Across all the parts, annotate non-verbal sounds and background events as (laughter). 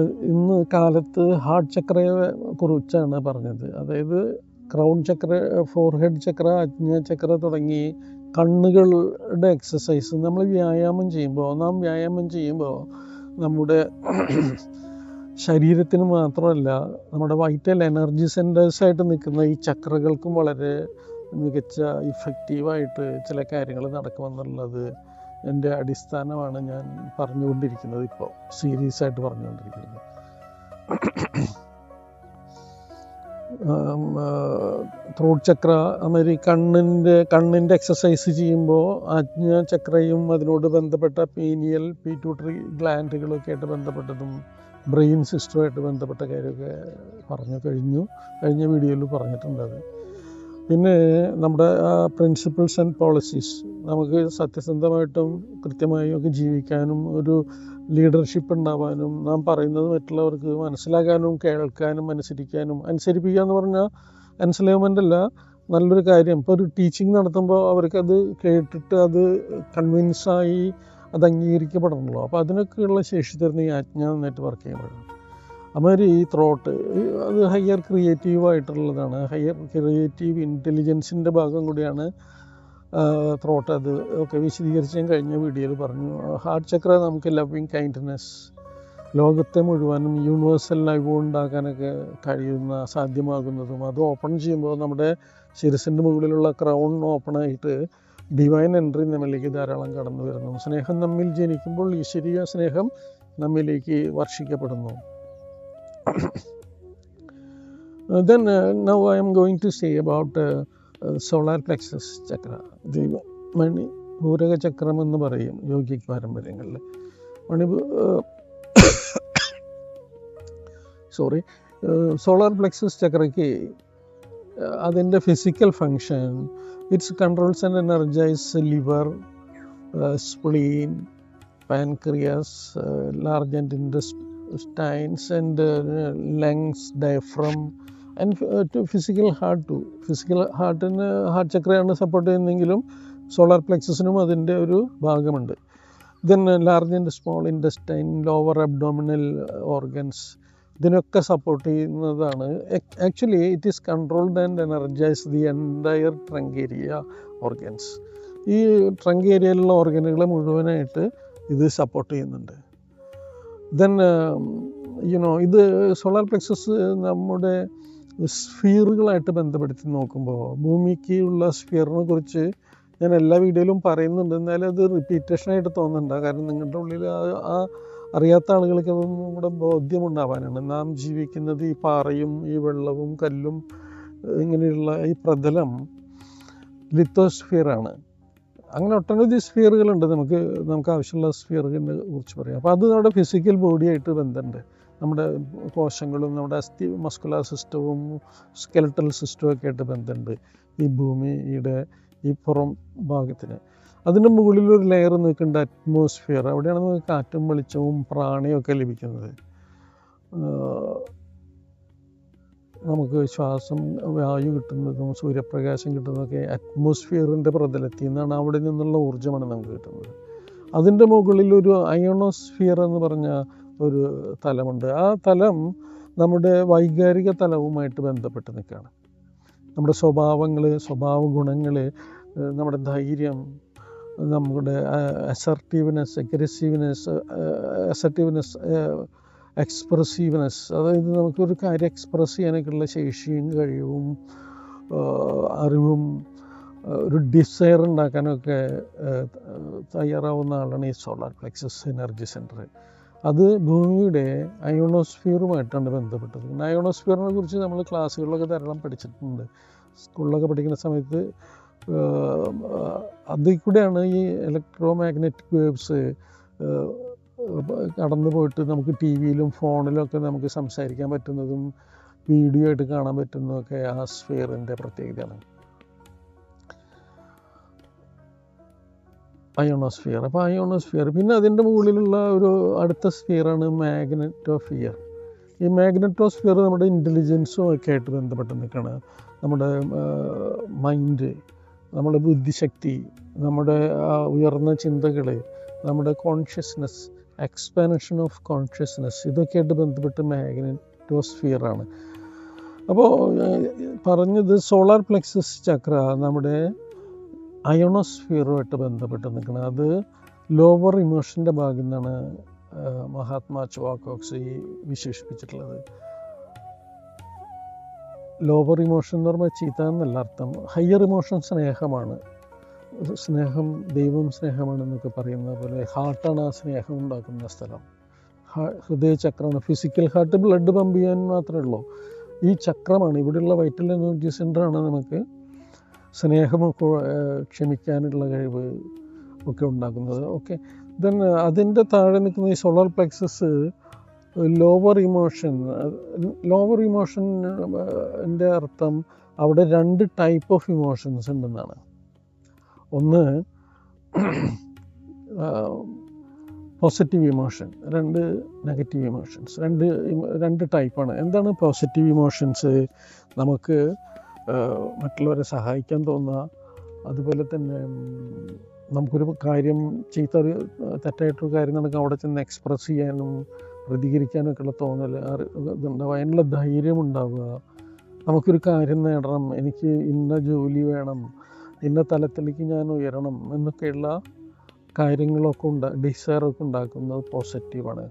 ഇന്ന് കാലത്ത് ഹാർട്ട് ചക്രയെ കുറിച്ചാണ് പറഞ്ഞത്. അതായത് ക്രൗൺ ചക്ര ഫോർഹെഡ് ചക്ര അജ്ഞ ചക്ര തുടങ്ങി കണ്ണുകളുടെ എക്സസൈസ് നമ്മൾ വ്യായാമം ചെയ്യുമ്പോൾ നാം വ്യായാമം ചെയ്യുമ്പോൾ നമ്മുടെ ശരീരത്തിന് മാത്രമല്ല നമ്മുടെ വൈറ്റൽ എനർജി സെന്റേഴ്സായിട്ട് നിൽക്കുന്ന ഈ ചക്രകൾക്കും വളരെ മികച്ച ഇഫക്റ്റീവായിട്ട് ചില കാര്യങ്ങൾ നടക്കുമെന്നുള്ളത് എന്റെ അടിസ്ഥാനമാണ് ഞാൻ പറഞ്ഞുകൊണ്ടിരിക്കുന്നത് ഇപ്പോൾ സീരിയസ് ആയിട്ട് പറഞ്ഞുകൊണ്ടിരിക്കുന്നത്. (clears throat) ത്രോട്ട് ചക്ര അതുമാതിരി കണ്ണിന്റെ കണ്ണിന്റെ എക്സസൈസ് ചെയ്യുമ്പോൾ ആജ്ഞ ചക്രയും അതിനോട് ബന്ധപ്പെട്ട പീനിയൽ പീറ്റൂട്ടറി ഗ്ലാൻഡുകളൊക്കെ ആയിട്ട് ബന്ധപ്പെട്ടതും ബ്രെയിൻ സിസ്റ്റവുമായിട്ട് ബന്ധപ്പെട്ട കാര്യമൊക്കെ പറഞ്ഞു കഴിഞ്ഞു കഴിഞ്ഞ വീഡിയോയിൽ പറഞ്ഞിട്ടുണ്ട് അത്. പിന്നെ നമ്മുടെ പ്രിൻസിപ്പിൾസ് ആൻഡ് പോളിസീസ് നമുക്ക് സത്യസന്ധമായിട്ടും കൃത്യമായും ഒക്കെ ജീവിക്കാനും ഒരു ലീഡർഷിപ്പ് ഉണ്ടാവാനും നാം പറയുന്നത് മറ്റുള്ളവർക്ക് മനസ്സിലാക്കാനും കേൾക്കാനും അനുസരിക്കാനും അനുസരിപ്പിക്കുക എന്ന് പറഞ്ഞാൽ എൻസലേവ്മെന്റ് അല്ല നല്ലൊരു കാര്യം. ഇപ്പോൾ ഒരു ടീച്ചിങ് നടത്തുമ്പോൾ അവർക്കത് കേട്ടിട്ട് അത് കൺവിൻസായി അത് അംഗീകരിക്കപ്പെടണമല്ലോ അപ്പോൾ അതിനൊക്കെയുള്ള ശേഷി തരുന്ന ഈ ആജ്ഞ നന്നായിട്ട് വർക്ക് ചെയ്യുമ്പോഴാണ്. അമാതിരി ഈ ത്രോട്ട് അത് ഹയർ ക്രിയേറ്റീവ് ആയിട്ടുള്ളതാണ്. ഹയർ ക്രിയേറ്റീവ് ഇന്റലിജൻസിന്റെ ഭാഗം കൂടിയാണ് ത്രോട്ട് അത് ഒക്കെ വിശദീകരിച്ച് ഞാൻ കഴിഞ്ഞ വീഡിയോയിൽ പറഞ്ഞു. ഹാർട്ട് ചക്ര നമുക്ക് ലവിങ് കൈൻഡ്നെസ് ലോകത്തെ മുഴുവനും യൂണിവേഴ്സൽ ലൈവ് ഉണ്ടാക്കാനൊക്കെ കഴിയുന്ന സാധ്യമാകുന്നതും അത് ഓപ്പൺ ചെയ്യുമ്പോൾ നമ്മുടെ ശിരസിന്റെ മുകളിലുള്ള ക്രൗൺ ഓപ്പൺ ആയിട്ട് ഡിവൈൻ എൻട്രി നമ്മിലേക്ക് ധാരാളം കടന്നു വരുന്നു. സ്നേഹം നമ്മിൽ ജനിക്കുമ്പോൾ ഈശ്വരീയ സ്നേഹം നമ്മിലേക്ക് വർഷിക്കപ്പെടുന്നു. Then uh, now I am going to say about uh, uh, solar plexus chakra. ദൈവ മണി പൂരക ചക്രം എന്ന് പറയും യോഗിക് പാരമ്പര്യങ്ങളിൽ മണിപൂ സോറി സോളാർ പ്ലെക്സസ് ചക്രയ്ക്ക് അതിന്റെ physical function it's controls and energise liver spleen pancreas large and intestines and lungs diaphragm and to physical heart to physical ഹാർട്ടിന് ഹാർട്ട് ചക്രയാണ് സപ്പോർട്ട് ചെയ്യുന്നതെങ്കിലും സോളാർ പ്ലെക്സസിനും അതിന്റെ ഒരു ഭാഗമുണ്ട്. Then large and small intestine lower abdominal organs ഇതിനൊക്കെ support ചെയ്യുന്നതാണ്. Actually it is controlled and energise the entire trunk area organs ഈ ട്രങ്ക് ഏരിയയിലുള്ള ഓർഗനുകളെ മുഴുവനായിട്ട് ഇത് സപ്പോർട്ട് ചെയ്യുന്നുണ്ട്. ദെൻ യുനോ ഇത് സോളാർ പ്ലെക്സസ് നമ്മുടെ സ്ഫിയറുകളായിട്ട് ബന്ധപ്പെടുത്തി നോക്കുമ്പോൾ ഭൂമിക്ക് ഉള്ള സ്ഫിയറിനെ കുറിച്ച് ഞാൻ എല്ലാ വീഡിയോയിലും പറയുന്നുണ്ട്. എന്നാലും അത് റിപ്പീറ്റേഷനായിട്ട് തോന്നുന്നുണ്ട്. കാരണം നിങ്ങളുടെ ഉള്ളിൽ ആ അറിയാത്ത ആളുകൾക്ക് അതൊന്നും കൂടെ ബോധ്യമുണ്ടാവാനാണ്. നാം ജീവിക്കുന്നത് ഈ പാറയും ഈ വെള്ളവും കല്ലും ഇങ്ങനെയുള്ള ഈ പ്രതലം ലിത്തോസ്ഫിയറാണ്. അങ്ങനെ ഒട്ടനവധി സ്ഫിയറുകളുണ്ട്. നമുക്ക് നമുക്ക് ആവശ്യമുള്ള സ്ഫിയറുകളെ കുറിച്ച് പറയാം. അപ്പോൾ അത് നമ്മുടെ ഫിസിക്കൽ ബോഡിയായിട്ട് ബന്ധമുണ്ട്. നമ്മുടെ കോശങ്ങളും നമ്മുടെ അസ്ഥി മസ്കുലാർ സിസ്റ്റവും സ്കെലട്ടൽ സിസ്റ്റവും ഒക്കെ ആയിട്ട് ബന്ധമുണ്ട്. ഈ ഭൂമിയുടെ ഈ പുറം ഭാഗത്തിന്. അതിന്റെ മുകളിൽ ഒരു ലെയർ നിൽക്കേണ്ട അറ്റ്മോസ്ഫിയർ അവിടെയാണ് നമുക്ക് കാറ്റും വെളിച്ചവും പ്രാണിയും ഒക്കെ ലഭിക്കുന്നത്. നമുക്ക് ശ്വാസം വായു കിട്ടുന്നതും സൂര്യപ്രകാശം കിട്ടുന്നതൊക്കെ അറ്റ്മോസ്ഫിയറിന്റെ പ്രതലത്തിൽ നിന്നാണ് അവിടെ നിന്നുള്ള ഊർജമാണ് നമുക്ക് കിട്ടുന്നത്. അതിന്റെ മുകളിൽ ഒരു അയോണോസ്ഫിയർ എന്ന് പറഞ്ഞ ഒരു തലമുണ്ട്. ആ തലം നമ്മുടെ വൈകാരിക തലവുമായിട്ട് ബന്ധപ്പെട്ട് നിൽക്കുകയാണ്. നമ്മുടെ സ്വഭാവങ്ങൾ സ്വഭാവ ഗുണങ്ങൾ നമ്മുടെ ധൈര്യം നമ്മുടെ അസർട്ടീവ്നെസ് അഗ്രസീവ്നെസ് അസർട്ടീവ്നെസ് എക്സ്പ്രസീവ്നെസ് അതായത് നമുക്കൊരു കാര്യം എക്സ്പ്രസ് ചെയ്യാനൊക്കെയുള്ള ശേഷിയും കഴിവും അറിവും ഒരു ഡിസയർ ഉണ്ടാക്കാനൊക്കെ തയ്യാറാവുന്ന ആളാണ് ഈ സോളാർ പ്ലെക്സസ് എനർജി സെന്റർ അത് ഭൂമിയുടെ അയോണോസ്ഫിയറുമായിട്ടാണ് ബന്ധപ്പെട്ടത്. അയോണോസ്ഫിയറിനെ കുറിച്ച് നമ്മൾ ക്ലാസ്സുകളിലൊക്കെ ധാരാളം പഠിച്ചിട്ടുണ്ട്. സ്കൂളിലൊക്കെ പഠിക്കുന്ന സമയത്ത് അതിൽ കൂടെയാണ് ഈ ഇലക്ട്രോ മാഗ്നറ്റിക് വേവ്സ് കടന്നു പോയിട്ട് നമുക്ക് ടി വിയിലും ഫോണിലും ഒക്കെ നമുക്ക് സംസാരിക്കാൻ പറ്റുന്നതും വീഡിയോ ആയിട്ട് കാണാൻ പറ്റുന്നതൊക്കെ ആ സ്ഫിയറിന്റെ പ്രത്യേകതയാണ്. അയോണോസ്ഫിയർ അപ്പോൾ അയോണോസ്ഫിയർ പിന്നെ അതിന്റെ മുകളിലുള്ള ഒരു അടുത്ത സ്ഫിയറാണ് മാഗ്നറ്റോഫിയർ ഈ മാഗ്നറ്റോസ്ഫിയർ നമ്മുടെ ഇന്റലിജൻസും ഒക്കെ ആയിട്ട് ബന്ധപ്പെട്ട് നിൽക്കുകയാണ് നമ്മുടെ മൈൻഡ് നമ്മുടെ ബുദ്ധിശക്തി നമ്മുടെ ഉയർന്ന ചിന്തകൾ നമ്മുടെ കോൺഷ്യസ്നെസ് എക്സ്പാൻഷൻ ഓഫ് കോൺഷ്യസ്നെസ്. ഇതൊക്കെയായിട്ട് ബന്ധപ്പെട്ട് മാഗ്നറ്റോസ്ഫിയറാണ്. അപ്പോൾ പറഞ്ഞത് സോളാർ പ്ലെക്സസ് ചക്ര നമ്മുടെ അയോണോസ്ഫിയറുമായിട്ട് ബന്ധപ്പെട്ട് നിൽക്കുന്നത് അത് ലോവർ ഇമോഷന്റെ ഭാഗം എന്നാണ് മഹാത്മാ ചുവാക്കോക്സ് ഈ വിശേഷിപ്പിച്ചിട്ടുള്ളത്. ലോവർ ഇമോഷൻ എന്ന് പറയുമ്പോൾ ചീത്ത എന്നല്ല അർത്ഥം. ഹയർ ഇമോഷൻ സ്നേഹമാണ്. സ്നേഹം ദൈവം സ്നേഹമാണെന്നൊക്കെ പറയുന്നത് പോലെ ഹാർട്ടാണ് ആ സ്നേഹം ഉണ്ടാക്കുന്ന സ്ഥലം. ഹൃദയചക്രമാണ്. ഫിസിക്കൽ ഹാർട്ട് ബ്ലഡ് പമ്പ് ചെയ്യാൻ മാത്രമേ ഉള്ളൂ. ഈ ചക്രമാണ് ഇവിടെയുള്ള വൈറ്റൽ എനർജി സെന്ററാണ് നമുക്ക് സ്നേഹമൊക്കെ ക്ഷമിക്കാനുള്ള കഴിവ് ഒക്കെ ഉണ്ടാക്കുന്നത്. ഓക്കെ ദെൻ അതിന്റെ താഴെ നിൽക്കുന്ന ഈ solar plexus lower emotion lower ഇമോഷന്റെ അർത്ഥം അവിടെ രണ്ട് ടൈപ്പ് ഓഫ് ഇമോഷൻസ് ഉണ്ടെന്നാണ്. ഒന്ന് പോസിറ്റീവ് ഇമോഷൻ രണ്ട് നെഗറ്റീവ് ഇമോഷൻസ് രണ്ട് രണ്ട് ടൈപ്പാണ് എന്താണ് പോസിറ്റീവ് ഇമോഷൻസ് നമുക്ക് മറ്റുള്ളവരെ സഹായിക്കാൻ തോന്നുക. അതുപോലെ തന്നെ നമുക്കൊരു കാര്യം ചീത്ത തെറ്റായിട്ടൊരു കാര്യം നടക്കുക അവിടെ ചെന്ന് എക്സ്പ്രസ് ചെയ്യാനും പ്രതികരിക്കാനൊക്കെയുള്ള തോന്നൽ ഇതുണ്ടാവുക. അതിനുള്ള ധൈര്യം ഉണ്ടാവുക. നമുക്കൊരു കാര്യം നേടണം. എനിക്ക് ഇന്ന ജോലി വേണം. ഇന്ന തലത്തിലേക്ക് ഞാൻ ഉയരണം എന്നൊക്കെയുള്ള കാര്യങ്ങളൊക്കെ ഉണ്ടാ ഡിസയറൊക്കെ ഉണ്ടാക്കുന്നത് പോസിറ്റീവാണ്.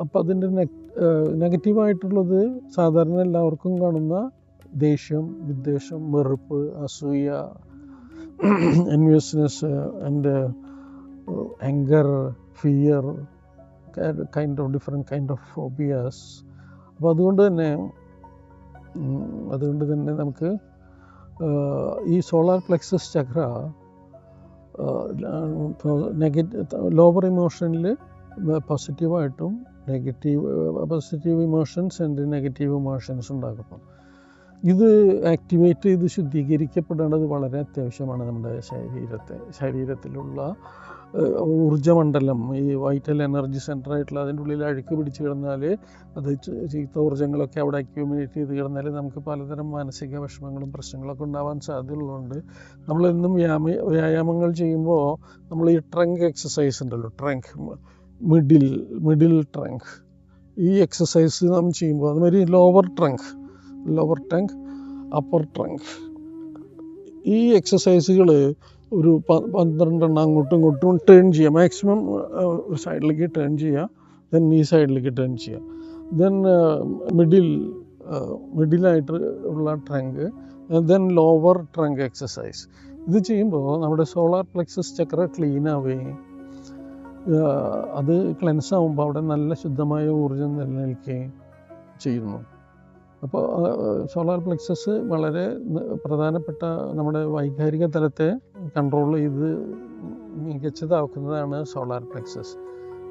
അപ്പം അതിന്റെ നെഗറ്റീവായിട്ടുള്ളത് സാധാരണ എല്ലാവർക്കും കാണുന്ന ദേഷ്യം വിദ്വേഷം വെറുപ്പ് അസൂയ enviousness and anger fear kind of different kind of phobias അപ്പോൾ അതുകൊണ്ട് തന്നെ അതുകൊണ്ട് തന്നെ നമുക്ക് ഈ solar plexus chakra negative lower ഇമോഷനിൽ പോസിറ്റീവായിട്ടും negative positive emotions and negative emotions ഉണ്ടാക്കുന്നു. ഇത് ആക്ടിവേറ്റ് ചെയ്ത് ശുദ്ധീകരിക്കപ്പെടേണ്ടത് വളരെ അത്യാവശ്യമാണ് നമ്മുടെ ശരീരത്തെ ശരീരത്തിലുള്ള ഊർജമണ്ഡലം ഈ വൈറ്റൽ എനർജി സെന്റർ ആയിട്ടുള്ള അതിന്റെ ഉള്ളിൽ അഴുക്ക് പിടിച്ച് കിടന്നാൽ അത് ചീത്ത ഊർജങ്ങളൊക്കെ അവിടെ അക്യൂമിനേറ്റ് ചെയ്ത് കിടന്നാൽ നമുക്ക് പലതരം മാനസിക വിഷമങ്ങളും പ്രശ്നങ്ങളൊക്കെ ഉണ്ടാവാൻ സാധ്യതയുള്ളതുകൊണ്ട് നമ്മളെന്നും വ്യായാമ വ്യായാമങ്ങൾ ചെയ്യുമ്പോൾ നമ്മൾ ഈ ട്രങ്ക് എക്സസൈസ് ഉണ്ടല്ലോ ട്രങ്ക് മിഡിൽ മിഡിൽ ട്രങ്ക് ഈ എക്സസൈസ് നാം ചെയ്യുമ്പോൾ അതുമാതിരി lower trunk lower trunk upper trunk ഈ എക്സസൈസുകൾ ഒരു പന്ത്രണ്ടെണ്ണം അങ്ങോട്ടും ഇങ്ങോട്ടും ടേൺ ചെയ്യുക മാക്സിമം ഒരു സൈഡിലേക്ക് ടേൺ ചെയ്യുക ദെൻ ഈ സൈഡിലേക്ക് ടേൺ ചെയ്യുക ദെൻ മിഡിൽ മിഡിലായിട്ട് ഉള്ള trunk then lower trunk exercise ഇത് ചെയ്യുമ്പോൾ നമ്മുടെ സോളാർ പ്ലെക്സസ് ചക്ര ക്ലീൻ ആവുകയും അത് ക്ലെൻസ് ആവുമ്പോൾ അവിടെ നല്ല ശുദ്ധമായ ഊർജം നിലനിൽക്കുകയും ചെയ്യുന്നു. അപ്പോൾ സോളാർ പ്ലെക്സസ് വളരെ പ്രധാനപ്പെട്ട നമ്മുടെ വൈകാരിക തലത്തെ കൺട്രോൾ ചെയ്ത് മികച്ചതാക്കുന്നതാണ് സോളാർ പ്ലെക്സസ്.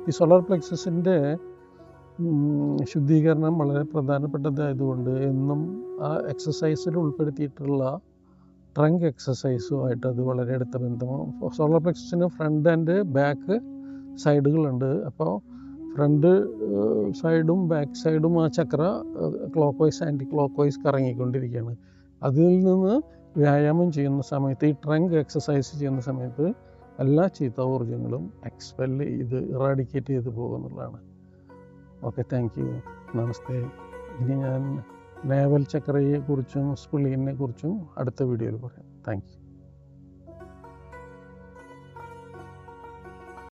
ഈ സോളാർ പ്ലെക്സസിന്റെ ശുദ്ധീകരണം വളരെ പ്രധാനപ്പെട്ടതായതുകൊണ്ട് എന്നും ആ എക്സസൈസിൽ ഉൾപ്പെടുത്തിയിട്ടുള്ള ട്രങ്ക് എക്സസൈസുമായിട്ട് അത് വളരെ അടുത്ത ബന്ധമാണ്. സോളാർ പ്ലെക്സസിന് ഫ്രണ്ട് ആൻഡ് ബാക്ക് സൈഡുകളുണ്ട്. അപ്പോൾ ഫ്രണ്ട് സൈഡും ബാക്ക് സൈഡും ആ chakra clockwise anticlockwise കറങ്ങിക്കൊണ്ടിരിക്കുകയാണ്. അതിൽ നിന്ന് വ്യായാമം ചെയ്യുന്ന സമയത്ത് ഈ ട്രങ്ക് എക്സസൈസ് ചെയ്യുന്ന സമയത്ത് എല്ലാ ചീത്ത ഊർജങ്ങളും എക്സ്പെൽ ചെയ്ത് ഇറാഡിക്കേറ്റ് ചെയ്ത് പോകുന്നുള്ളതാണ്. Okay thank you. നമസ്തേ. ഇനി ഞാൻ നേവൽ ചക്രയെക്കുറിച്ചും സ്പിളീനെ കുറിച്ചും അടുത്ത വീഡിയോയിൽ പറയാം. Thank you.